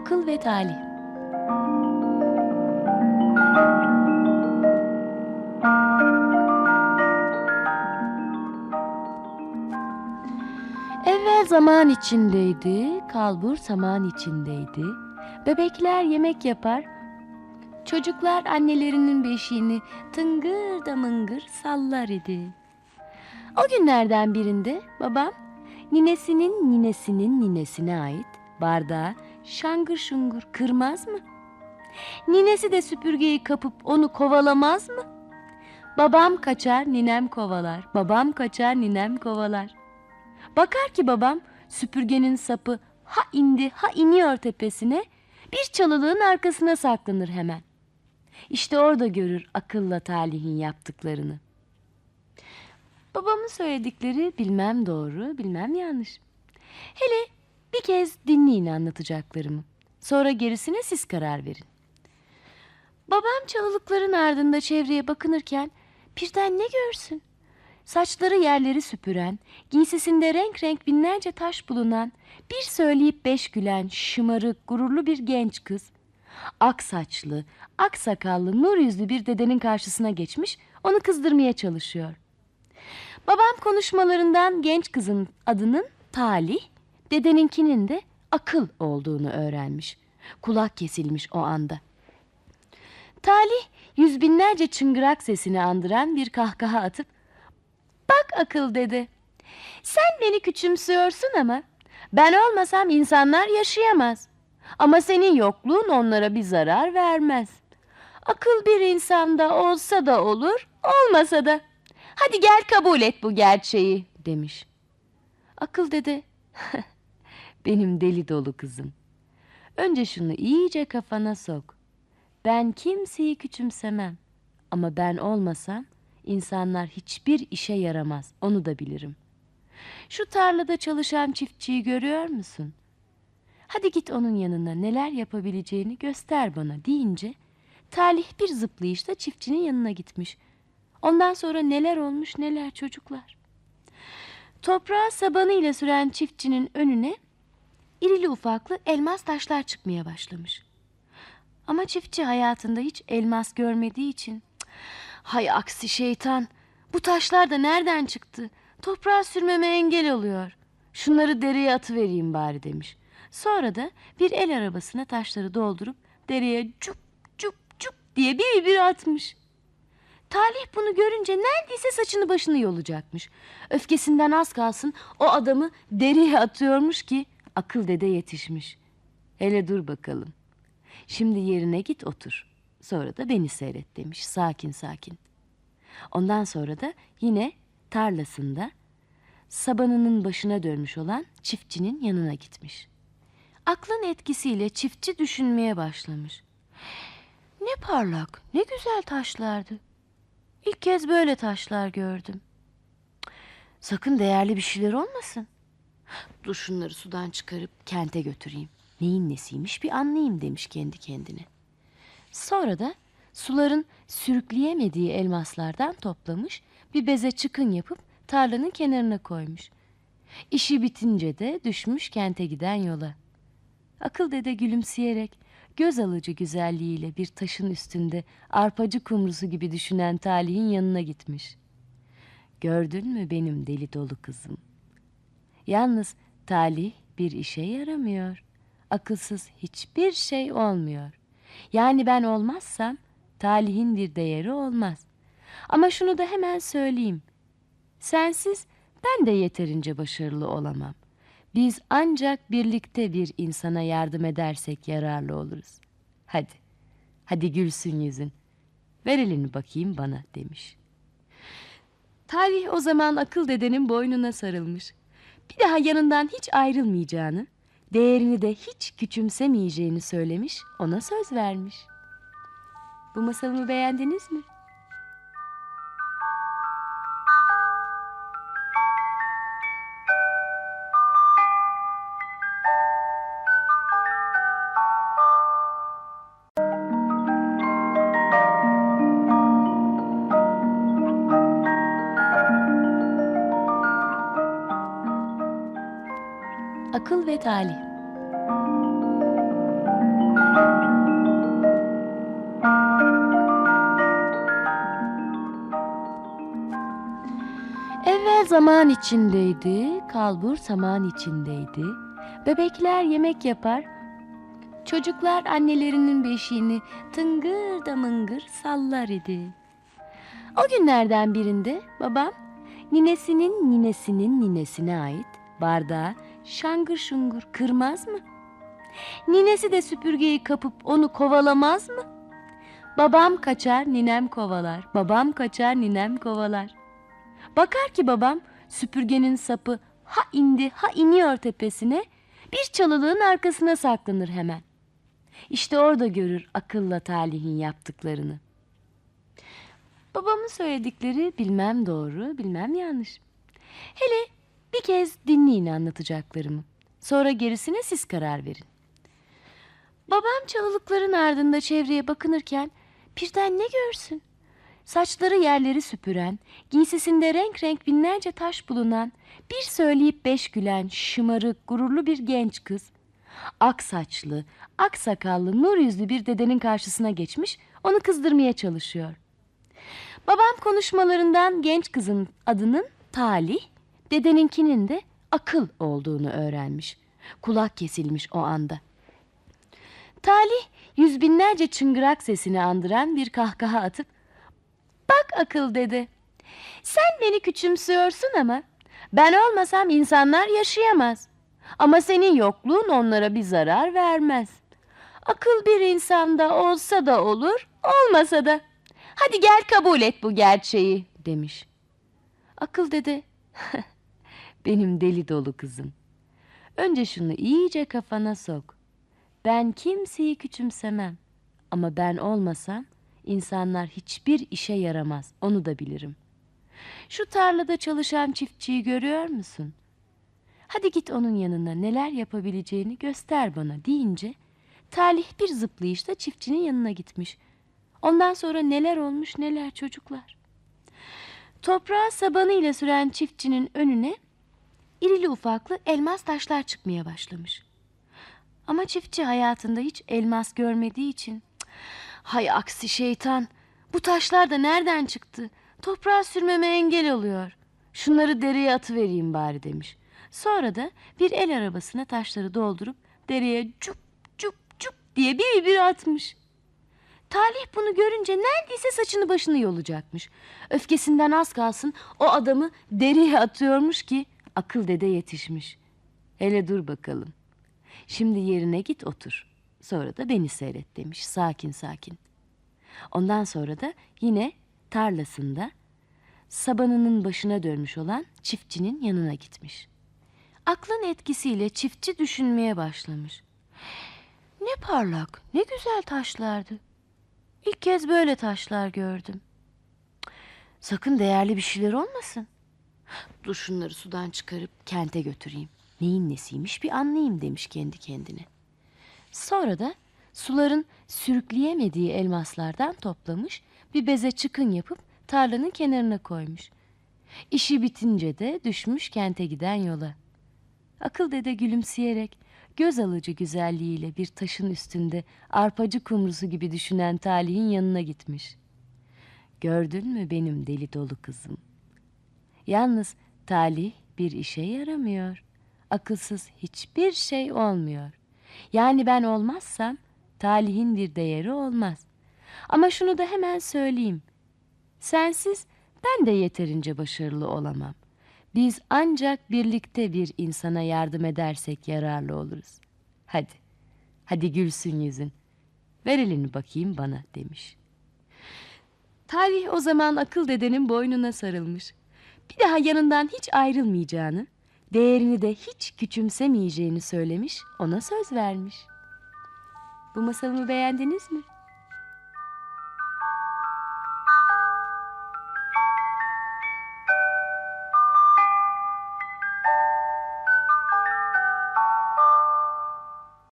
Akıl ve Talih Evvel zaman içindeydi, kalbur saman içindeydi. Bebekler yemek yapar, çocuklar annelerinin beşiğini tıngır da mıngır sallar idi. O günlerden birinde babam ninesinin ninesinin ninesine ait bardağı şangır şungur kırmaz mı? Ninesi de süpürgeyi kapıp onu kovalamaz mı? Babam kaçar, ninem kovalar. Babam kaçar, ninem kovalar. Bakar ki babam süpürgenin sapı ha indi ha iniyor tepesine bir çalılığın arkasına saklanır hemen. İşte orada görür akılla talihin yaptıklarını. Babamın söyledikleri bilmem doğru bilmem yanlış. Hele bir kez dinleyin anlatacaklarımı. Sonra gerisine siz karar verin. Babam çalılıkların ardında çevreye bakınırken birden ne görsün? Saçları yerleri süpüren, giysisinde renk renk binlerce taş bulunan, bir söyleyip beş gülen, şımarık, gururlu bir genç kız. Ak saçlı, ak sakallı, nur yüzlü bir dedenin karşısına geçmiş, onu kızdırmaya çalışıyor. Babam konuşmalarından genç kızın adının Talih, dedeninkinin de akıl olduğunu öğrenmiş. Kulak kesilmiş o anda. Talih yüz binlerce çıngırak sesini andıran bir kahkaha atıp Bak akıl dedi. Sen beni küçümsüyorsun ama ben olmasam insanlar yaşayamaz. Ama senin yokluğun onlara bir zarar vermez. Akıl bir insanda olsa da olur, olmasa da. Hadi gel kabul et bu gerçeği demiş. Akıl dedi. Benim deli dolu kızım. Önce şunu iyice kafana sok. Ben kimseyi küçümsemem. Ama ben olmasam insanlar hiçbir işe yaramaz. Onu da bilirim. Şu tarlada çalışan çiftçiyi görüyor musun? Hadi git onun yanına neler yapabileceğini göster bana deyince Talih bir zıplayışla çiftçinin yanına gitmiş. Ondan sonra neler olmuş neler çocuklar. Toprağı sabanıyla süren çiftçinin önüne irili ufaklı elmas taşlar çıkmaya başlamış. Ama çiftçi hayatında hiç elmas görmediği için Hay aksi şeytan. Bu taşlar da nereden çıktı? Toprağa sürmeme engel oluyor. Şunları dereye atıvereyim bari demiş. Sonra da bir el arabasına taşları doldurup dereye cup cup cup diye bir bir atmış. Talih bunu görünce neredeyse saçını başını yolacakmış. Öfkesinden az kalsın o adamı dereye atıyormuş ki akıl dede yetişmiş. Hele dur bakalım. Şimdi yerine git otur. Sonra da beni seyret demiş sakin sakin. Ondan sonra da yine tarlasında sabanının başına dönmüş olan çiftçinin yanına gitmiş. Aklın etkisiyle çiftçi düşünmeye başlamış. Ne parlak, ne güzel taşlardı. İlk kez böyle taşlar gördüm. Sakın değerli bir şeyler olmasın. Dur şunları sudan çıkarıp kente götüreyim. Neyin nesiymiş bir anlayayım demiş kendi kendine. Sonra da suların sürükleyemediği elmaslardan toplamış bir beze çıkın yapıp tarlanın kenarına koymuş. İşi bitince de düşmüş kente giden yola. Akıl dede gülümseyerek göz alıcı güzelliğiyle bir taşın üstünde arpacı kumrusu gibi düşünen talihin yanına gitmiş. Gördün mü benim deli dolu kızım? Yalnız talih bir işe yaramıyor. Akılsız hiçbir şey olmuyor. Yani ben olmazsam talihin bir değeri olmaz. Ama şunu da hemen söyleyeyim. Sensiz ben de yeterince başarılı olamam. Biz ancak birlikte bir insana yardım edersek yararlı oluruz. Hadi, hadi gülsün yüzün. Ver elini bakayım bana demiş. Talih o zaman akıl dedenin boynuna sarılmış. Bir daha yanından hiç ayrılmayacağını, değerini de hiç küçümsemeyeceğini söylemiş, ona söz vermiş. Bu masalımı beğendiniz mi? Akıl ve Talih Evvel zaman içindeydi, kalbur saman içindeydi. Bebekler yemek yapar, çocuklar annelerinin beşiğini tıngır da mıngır sallar idi. O günlerden birinde babam ninesinin ninesinin ninesine ait bardağı şangır şungur kırmaz mı? Ninesi de süpürgeyi kapıp onu kovalamaz mı? Babam kaçar, ninem kovalar. Babam kaçar, ninem kovalar. Bakar ki babam süpürgenin sapı ha indi ha iniyor tepesine bir çalılığın arkasına saklanır hemen. İşte orada görür akılla talihin yaptıklarını. Babamın söyledikleri bilmem doğru, bilmem yanlış. Hele bir kez dinleyin anlatacaklarımı. Sonra gerisine siz karar verin. Babam çalılıkların ardında çevreye bakınırken birden ne görsün? Saçları yerleri süpüren, giysisinde renk renk binlerce taş bulunan, bir söyleyip beş gülen, şımarık, gururlu bir genç kız. Ak saçlı, ak sakallı, nur yüzlü bir dedenin karşısına geçmiş, onu kızdırmaya çalışıyor. Babam konuşmalarından genç kızın adının Talih, dedeninkinin de akıl olduğunu öğrenmiş. Kulak kesilmiş o anda. Talih yüz binlerce çıngırak sesini andıran bir kahkaha atıp Bak akıl dedi. Sen beni küçümsüyorsun ama ben olmasam insanlar yaşayamaz. Ama senin yokluğun onlara bir zarar vermez. Akıl bir insanda olsa da olur, olmasa da. Hadi gel kabul et bu gerçeği demiş. Akıl dedi. Benim deli dolu kızım. Önce şunu iyice kafana sok. Ben kimseyi küçümsemem. Ama ben olmasam insanlar hiçbir işe yaramaz. Onu da bilirim. Şu tarlada çalışan çiftçiyi görüyor musun? Hadi git onun yanına neler yapabileceğini göster bana deyince Talih bir zıplayışla çiftçinin yanına gitmiş. Ondan sonra neler olmuş neler çocuklar. Toprağı sabanıyla süren çiftçinin önüne irili ufaklı elmas taşlar çıkmaya başlamış. Ama çiftçi hayatında hiç elmas görmediği için "Cık, hay aksi şeytan bu taşlar da nereden çıktı? Toprağa sürmeme engel oluyor. Şunları dereye atıvereyim bari demiş. Sonra da bir el arabasına taşları doldurup dereye cup cup cup diye bir bir atmış. Talih bunu görünce neredeyse saçını başını yolacakmış. Öfkesinden az kalsın o adamı deriye atıyormuş ki akıl dede yetişmiş. Hele dur bakalım. Şimdi yerine git otur. Sonra da beni seyret demiş sakin sakin. Ondan sonra da yine tarlasında sabanının başına dönmüş olan çiftçinin yanına gitmiş. Aklın etkisiyle çiftçi düşünmeye başlamış. Ne parlak, ne güzel taşlardı. İlk kez böyle taşlar gördüm. Sakın değerli bir şeyler olmasın. Dur şunları sudan çıkarıp kente götüreyim. Neyin nesiymiş bir anlayayım demiş kendi kendine. Sonra da suların sürükleyemediği elmaslardan toplamış bir beze çıkın yapıp tarlanın kenarına koymuş. İşi bitince de düşmüş kente giden yola. Akıl dede gülümseyerek göz alıcı güzelliğiyle bir taşın üstünde arpacı kumrusu gibi düşünen Talih'in yanına gitmiş. Gördün mü benim deli dolu kızım? Yalnız Talih bir işe yaramıyor. Akılsız hiçbir şey olmuyor. Yani ben olmazsam Talih'in bir değeri olmaz. Ama şunu da hemen söyleyeyim. Sensiz ben de yeterince başarılı olamam. Biz ancak birlikte bir insana yardım edersek yararlı oluruz. Hadi, hadi gülsün yüzün. Ver elini bakayım bana demiş. Talih o zaman akıl dedenin boynuna sarılmış. Bir daha yanından hiç ayrılmayacağını, değerini de hiç küçümsemeyeceğini söylemiş, ona söz vermiş. Bu masalımı beğendiniz mi?